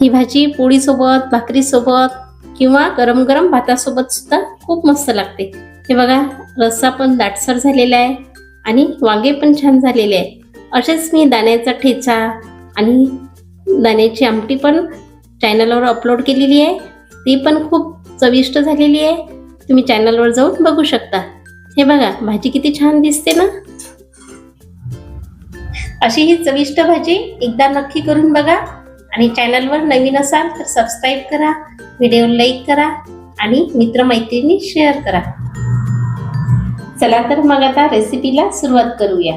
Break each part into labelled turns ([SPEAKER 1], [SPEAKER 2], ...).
[SPEAKER 1] ही भाजी पोळीसोबत भाकरीसोबत किंवा गरम गरम भातासोबत सुद्धा खूप मस्त लागते. हे बघा रस्सा पण दाटसर झालेला आहे आणि वांगे पण छान झालेले आहे असेच मी दाण्याचा ठेचा आणि दाण्याची आमटी पण चॅनलवर अपलोड केलेली आहे. ती पण खूप चविष्ट झालेली आहे. तुम्ही चॅनलवर जाऊन बघू शकता. हे बघा भाजी किती छान दिसते ना? अशी ही चविष्ट भाजी एकदा नक्की करून बघा. आणि चॅनलवर नवीन असाल तर सबस्क्राईब करा व्हिडिओ लाईक करा आणि मित्रमैत्रिणी शेअर करा. चला तर मग आता रेसिपीला सुरुवात करूया.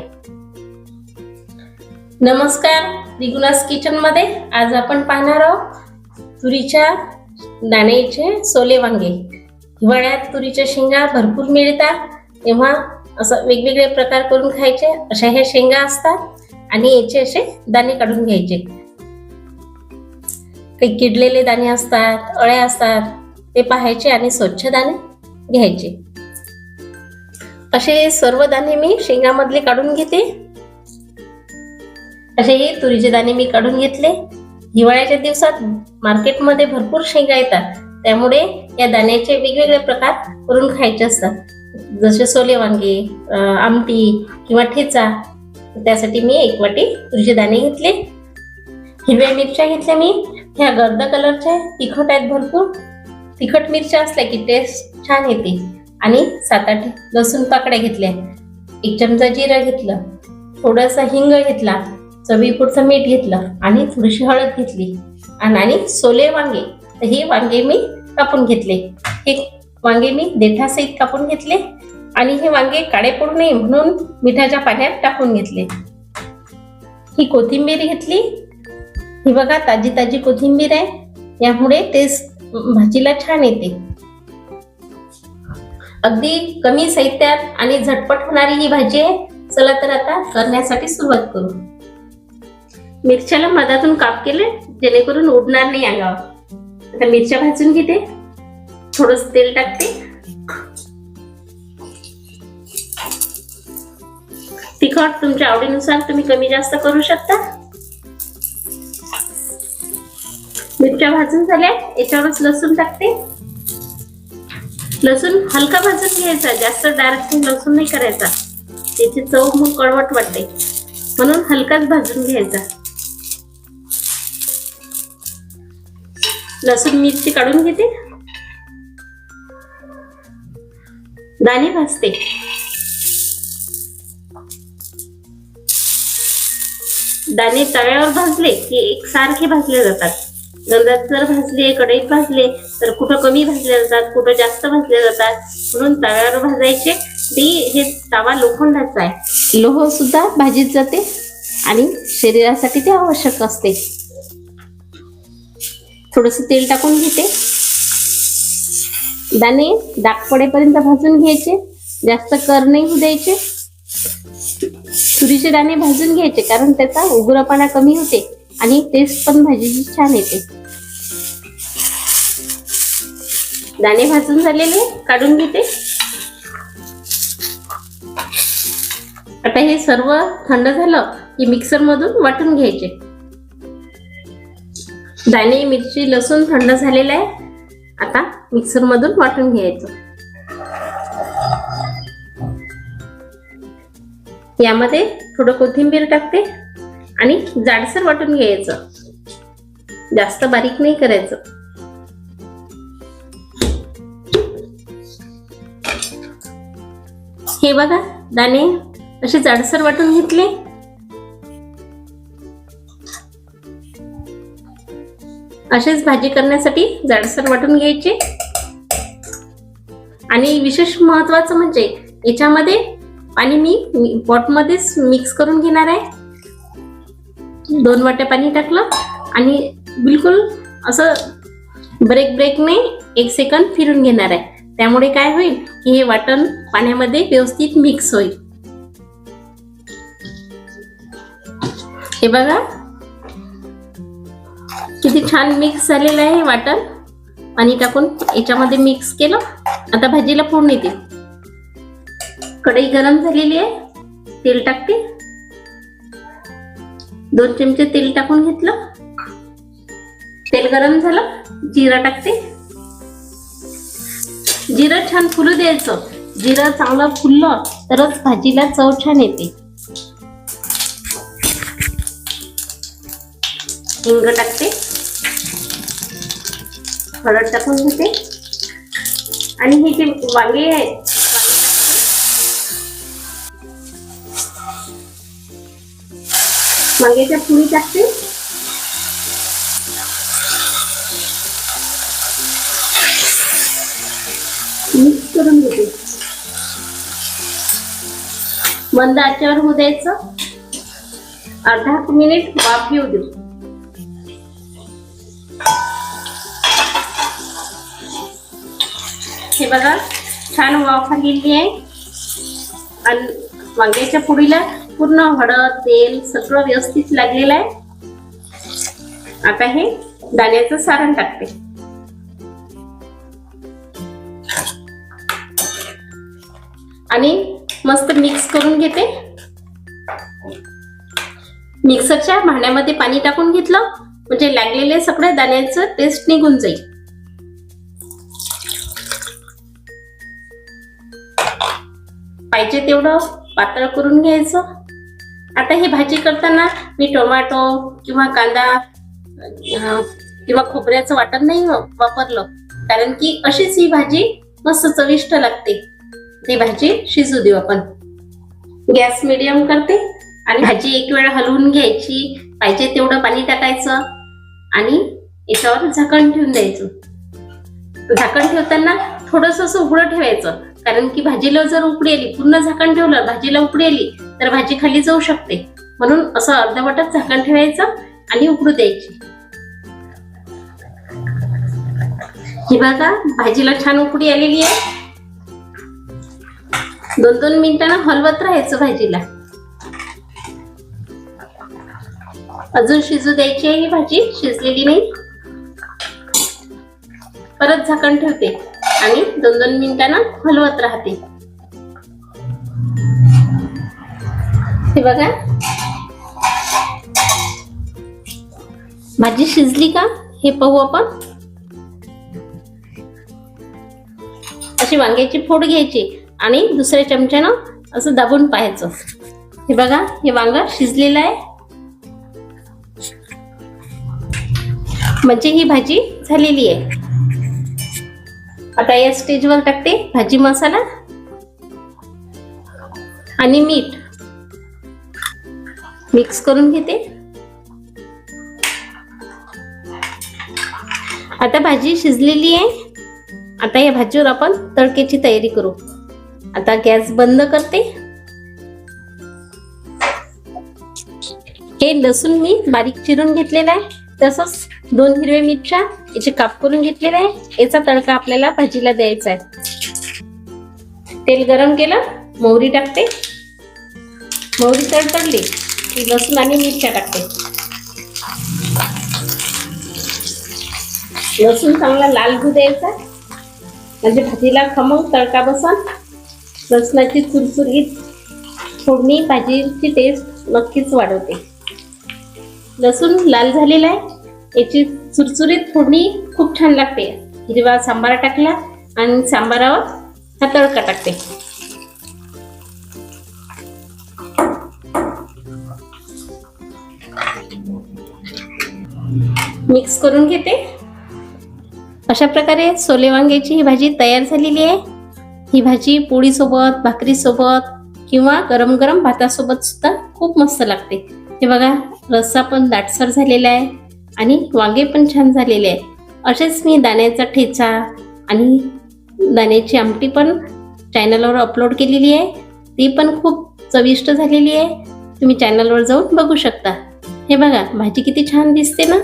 [SPEAKER 1] नमस्कार रिगुनास किचनमध्ये आज आपण पाहणार आहोत तुरीच्या दाण्याचे सोले वांगे. हिवाळ्यात तुरीच्या शेंगा भरपूर मिळतात तेव्हा असं वेगवेगळे प्रकार करून खायचे अशा ह्या शेंगा असतात आणि याचे असे दाणे काढून घ्यायचे. काही किडलेले दाणे असतात अळे असतात ते पाहायचे आणि स्वच्छ दाणे घ्यायचे. असे सर्व दाणे मी शेंगामधले काढून घेते. असे हे तुरीचे दाणे मी काढून घेतले. हिवाळ्याच्या दिवसात मार्केटमध्ये भरपूर शेंगा येतात. त्यामुळे या दाण्याचे वेगवेगळे प्रकार करून खायचे असतात. जसे सोले वांगे आमटी किंवा ठेचा. त्यासाठी मी एक वाटी तुरीचे दाणे घेतले. हिरव्या मिरच्या घेतल्या मी. ह्या गर्द कलरच्या तिखट आहेत भरपूर. तिखट मिरच्या असल्या की टेस्ट छान येते. आणि सात आठ लसूण पाकड्या घेतल्या. एक चमचा जिरं घेतलं. थोडासा हिंग घेतला. चवीपुरतं मीठ घेतलं. आणि थोडीशी हळद घेतली. आणि आणि सोले वांगे. तर हे वांगे मी कापून घेतले. हे वांगे मी देठासहित कापून घेतले. आणि हे वांगे काळे पडू नये म्हणून मिठाच्या पाण्यात टाकून घेतले. ही कोथिंबीर घेतली. ही बघा ताजी ताजी कोथिंबीर आहे. यामुळे ते भाजीला छान येते. अगदी कमी साहित्यात आणि झटपट होणारी ही भाजी आहे. चला तर आता करण्यासाठी सुरुवात करू. मिरच्याला मधातून काप केले जेणेकरून उडणार नाही अंगावर आता मिरच्या भाजून घेते. थोडस तेल टाकते. तिखट तुमच्या आवडीनुसार तुम्ही कमी जास्त करू शकता. मिरच्या भाजून झाल्या. याच्यावरच लसूण टाकते. लसूण हलका भाजून घ्यायचा. जास्त डार्क लसूण नाही करायचा. त्याची चव मग कळवट वाटते. म्हणून हलकाच भाजून घ्यायचा. लसूण मिरची काढून घेते. दाणे भाजते. दाणे तव्यावर भाजले की एकसारखे भाजले जातात. गंधात जर भाजले कढईत भाजले तर कुठं कमी भाजले जातात कुठं जास्त भाजले जातात म्हणून तव्यावर भाजायचे. ती हे तवा लोखंडाचा आहे. लोह सुद्धा भाजीत जाते आणि शरीरासाठी ते आवश्यक असते. थोडस तेल टाकून घेते. दाणे डाग पडेपर्यंत भाजून घ्यायचे. जास्त कर नाही होऊ द्यायचे. तुरीचे दाणे भाजून घ्यायचे कारण त्याचा उग्रपणा कमी होते. आणि टेस्ट पण भाजीची छान येते. दाणे भाजून झालेले काढून घेते. आता हे सर्व थंड झालं की मिक्सर मधून वाटून घ्यायचे. दाणे मिरची लसूण थंड झालेलं आहे. आता मिक्सर मधून वाटून घ्यायचं. यामध्ये थोडं कोथिंबीर टाकते. आणि जाडसर वाटून घ्यायचं. जास्त बारीक नाही करायचं. हे बघा दाणे असे जाडसर वाटून घेतले. असेच भाजी करण्यासाठी जाडसर वाटून घ्यायचे. आणि विशेष महत्वाचं म्हणजे याच्यामध्ये पाणी मी पॉटमध्येच मिक्स करून घेणार आहे. दोन वाट्या पाणी टाकलं आणि बिलकुल असं ब्रेक ब्रेकने एक सेकंद फिरून घेणार आहे. त्यामुळे काय होईल की हे वाटण पाण्यामध्ये व्यवस्थित मिक्स होईल. हे बघा. किती छान मिक्स झालेलं आहे हे वाटण. पाणी टाकून याच्यामध्ये मिक्स केलं. आता भाजीला फोडणी देऊ कढई गरम झालेली आहे. तेल टाकते. दोन चमचे तेल टाकून घेतलं. तेल गरम झालं जिरं टाकते. जिरं छान फुलू द्यायचं. जिरं चांगलं फुललं तरच भाजीला चव छान येते. हिंग टाकते. हळद टाकून घेते. आणि हे जे वांगे आहेत वांग्याच्या पुरी टाकते. मिक्स करून घेते. मंद आचेवर होऊ द्यायचं. अर्धा मिनिट वाफ येऊ देऊ. हे बघा छान वाफ आलेली आहे. आणि वांग्याच्या पुडीला पूर्ण हळद तेल सगळं व्यवस्थित लागलेलं आहे. आता हे दाण्याचं सारण टाकते. आणि मस्त मिक्स करून घेते. मिक्सरच्या भांड्यामध्ये पाणी टाकून घेतलं म्हणजे लागलेले सगळ्या दाण्याचं टेस्ट निघून जाईल. पाहिजे तेवढं पातळ करून घ्यायचं. आता ही भाजी करताना मी टोमॅटो किंवा कांदा किंवा खोबऱ्याचं वाटण नाही हो, वापरलं. कारण की अशीच ही भाजी मस्त चविष्ट लागते. ती भाजी शिजू देऊ आपण. गॅस मिडियम करते आणि भाजी एक वेळा हलवून घ्यायची. पाहिजे तेवढं पाणी टाकायचं आणि याच्यावर झाकण ठेवून द्यायचं. झाकण ठेवताना थोडस असं उघडं ठेवायचं. कारण की भाजीला जर उकडी आली पूर्ण झाकण ठेवलं भाजीला उकडी आली तर भाजी खाली जाऊ शकते. म्हणून असं अर्धवटच झाकण ठेवायचं आणि उकडू द्यायची. ही बघा भाजीला छान उकडी आलेली आहे. दोन दोन मिनिटांना हलवत राहायचं भाजीला. अजून शिजू द्यायची आहे ही भाजी शिजलेली नाही. परत झाकण ठेवते आणि दोन दोन मिनिटांना हलवत राहते. बघा. भाजी शिजली का? हे पाहू आपण. अशी वांग्याची फोड घ्यायची आणि दुसऱ्या चमच्यानं असं दाबून पाहायचं. हे बघा हे वांग शिजलेलं आहे. म्हणजे ही भाजी झालेली आहे. आता या स्टेजवर टाकते भाजी मसाला आणि मीठ. मिक्स करून घेते. आता भाजी शिजलेली आहे. आता या भाजीवर आपण तडक्याची तयारी करू. आता गॅस बंद करते. हे लसूण मी बारीक चिरून घेतलेलं आहे. तसंच दोन हिरव्या मिरच्या याचे काप करून घेतलेले आहे. याचा तडका आपल्याला भाजीला द्यायचा आहे. तेल गरम केलं मोहरी टाकते. मोहरी तडतडली. लसूण आणि मिरच्या टाकते. लसूण चांगला लाल दूध द्यायचा म्हणजे भाजीला खमंग तडका बसन लसणाची चुरचुरीत फोडणी भाजीची टेस्ट नक्कीच वाढवते. लसूण लाल झालेला आहे. याची चुरचुरीत फोडणी खूप छान लागते. हिरवा सांबार टाकला आणि सांबारावर हा तडका टाकते. मिक्स करून घेते. अशा प्रकारे सोले वांग्याची ही भाजी तयार झालेली आहे. ही भाजी पोळीसोबत भाकरीसोबत किंवा गरम गरम भातासोबत सुद्धा खूप मस्त लागते. हे बघा रस्सा पण दाटसर झालेला आहे आणि वांगे पण छान झालेले आहे असेच मी दाण्याचा ठेचा आणि दाण्याची आमटी पण चॅनलवर अपलोड केलेली आहे. ती पण खूप चविष्ट झालेली आहे. तुम्ही चॅनलवर जाऊन बघू शकता. हे बघा भाजी किती छान दिसते ना?